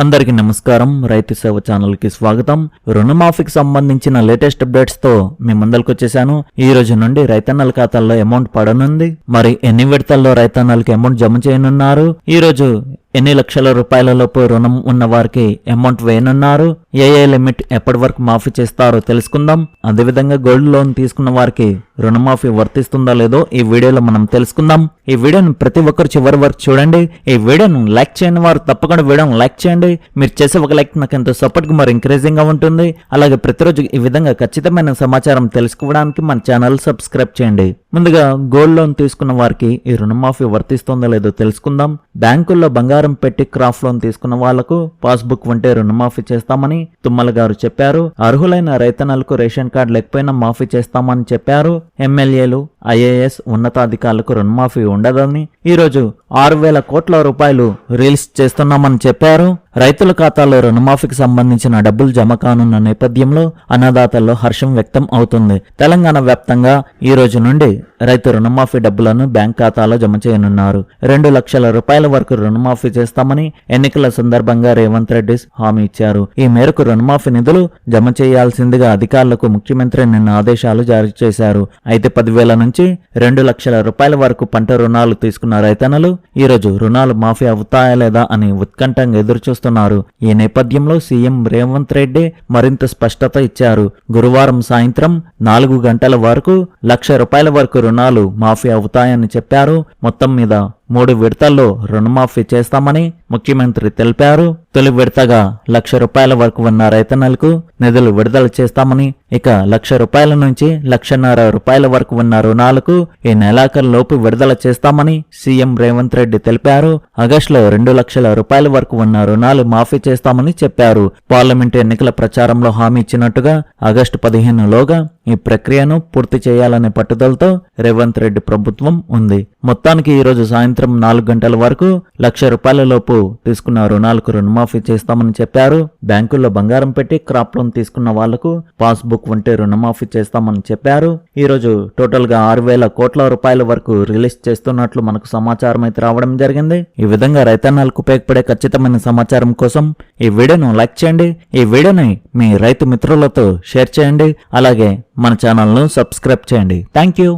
అందరికీ నమస్కారం. రైతు సేవ ఛానల్కి స్వాగతం. రుణమాఫీకి సంబంధించిన లేటెస్ట్ అప్డేట్స్తో మీ ముందరికి వచ్చేసాను. ఈ రోజు నుండి రైతన్నల ఖాతాల్లో అమౌంట్ పడనుంది. మరి ఎన్ని విడతల్లో రైతన్నలకి అమౌంట్ జమ చేయనున్నారు? ఈ రోజు ఎన్ని లక్షల రూపాయల లోపు రుణం ఉన్న వారికి అమౌంట్ వేయనున్నారు? ఏ ఏ లిమిట్ ఎప్పటి వరకు మాఫీ చేస్తారో తెలుసుకుందాం. అదేవిధంగా గోల్డ్ లోన్ తీసుకున్న వారికి రుణమాఫీ వర్తిస్తుందా లేదో ఈ వీడియోలో మనం తెలుసుకుందాం. ఈ వీడియోను ప్రతి ఒక్కరు చివరి వరకు చూడండి. ఈ వీడియోను లైక్ చేయని వారు తప్పకుండా వీడియోను లైక్ చేయండి. మీరు చేసే ఒక లైక్ నాకు ఎంతో సపోర్ట్గా మరి ఎంకరేజింగ్గా ఉంటుంది. అలాగే ప్రతిరోజు ఈ విధంగా ఖచ్చితమైన సమాచారం తెలుసుకోవడానికి మన ఛానల్ సబ్స్క్రైబ్ చేయండి. ముందుగా గోల్డ్ లోన్ తీసుకున్న వారికి ఈ రుణమాఫీ వర్తిస్తుందో లేదో తెలుసుకుందాం. బ్యాంకుల్లో బంగారం పెట్టి క్రాఫ్ట్ లోన్ తీసుకున్న వాళ్ళకు పాస్బుక్ ఉంటే రుణమాఫీ చేస్తామని తుమ్మల గారు చెప్పారు. అర్హులైన రైతన్నలకు రేషన్ కార్డు లేకపోయినా మాఫీ చేస్తామని చెప్పారు. ఎమ్మెల్యేలు ఐఏఎస్ ఉన్నతాధికారులకు రుణమాఫీ ఉండదని ఈ రోజు ఆరు వేల కోట్ల రూపాయలు రిలీజ్ చేస్తున్నామని చెప్పారు. రైతుల ఖాతాలో రుణమాఫీకి సంబంధించిన డబ్బులు జమ కానున్న నేపథ్యంలో అన్నదాతల్లో హర్షం వ్యక్తం అవుతుంది. తెలంగాణ వ్యాప్తంగా ఈ రోజు నుండి రైతు రుణమాఫీ డబ్బులను బ్యాంక్ ఖాతాలో జమ చేయనున్నారు. రెండు లక్షల రూపాయల వరకు రుణమాఫీ చేస్తామని ఎన్నికల సందర్భంగా రేవంత్ రెడ్డి హామీ ఇచ్చారు. ఈ మేరకు రుణమాఫీ నిధులు జమ చేయాల్సిందిగా అధికారులకు ముఖ్యమంత్రి నిన్న ఆదేశాలు జారీ చేశారు. అయితే పదివేల నుంచి రెండు లక్షల రూపాయల వరకు పంట రుణాలు తీసుకున్న రైతన్నలు ఈరోజు రుణాలు మాఫీ అవుతాయా లేదా అని ఉత్కంఠంగా ఎదురుచూస్తున్నారు. ఈ నేపథ్యంలో సీఎం రేవంత్ రెడ్డి మరింత స్పష్టత ఇచ్చారు. గురువారం సాయంత్రం నాలుగు గంటల వరకు లక్ష రూపాయల వరకు రుణాలు మాఫీ అవుతాయని చెప్పారు. మొత్తం మీద మూడు విడతల్లో రుణమాఫీ చేస్తామని ముఖ్యమంత్రి తెలిపారు. తొలి విడతగా లక్ష రూపాయల వరకు ఉన్న రైతన్నలకు నిధులు విడుదల చేస్తామని ఇక లక్ష రూపాయల నుంచి లక్షన్నర రూపాయల వరకు ఉన్న రుణాలకు ఈ నెలాఖరులోపు విడుదల చేస్తామని సీఎం రేవంత్ రెడ్డి తెలిపారు. ఆగస్టులో రెండు లక్షల రూపాయల వరకు ఉన్న రుణాలు మాఫీ చేస్తామని చెప్పారు. పార్లమెంటు ఎన్నికల ప్రచారంలో హామీ ఇచ్చినట్టుగా ఆగస్టు పదిహేనులోగా ఈ ప్రక్రియను పూర్తి చేయాలనే పట్టుదలతో రేవంత్ రెడ్డి ప్రభుత్వం ఉంది. మొత్తానికి ఈరోజు సాయంత్రం నాలుగు గంటల వరకు లక్ష రూపాయల లోపు తీసుకున్న రుణాలకు రుణమాఫీ చేస్తామని చెప్పారు. బ్యాంకుల్లో బంగారం పెట్టి క్రాప్ లోన్ తీసుకున్న వాళ్ళకు పాస్బుక్ ఉంటే రుణమాఫీ చేస్తామని చెప్పారు. ఈరోజు టోటల్గా ఆరు వేల కోట్ల రూపాయల వరకు రిలీజ్ చేస్తున్నట్లు మనకు సమాచారం అయితే రావడం జరిగింది. ఈ విధంగా రైతన్నలకు ఉపయోగపడే ఖచ్చితమైన సమాచారం కోసం ఈ వీడియోను లైక్ చేయండి. ఈ వీడియోని మీ రైతు మిత్రులతో షేర్ చేయండి. అలాగే మన ఛానల్ను సబ్స్క్రైబ్ చేయండి. Thank you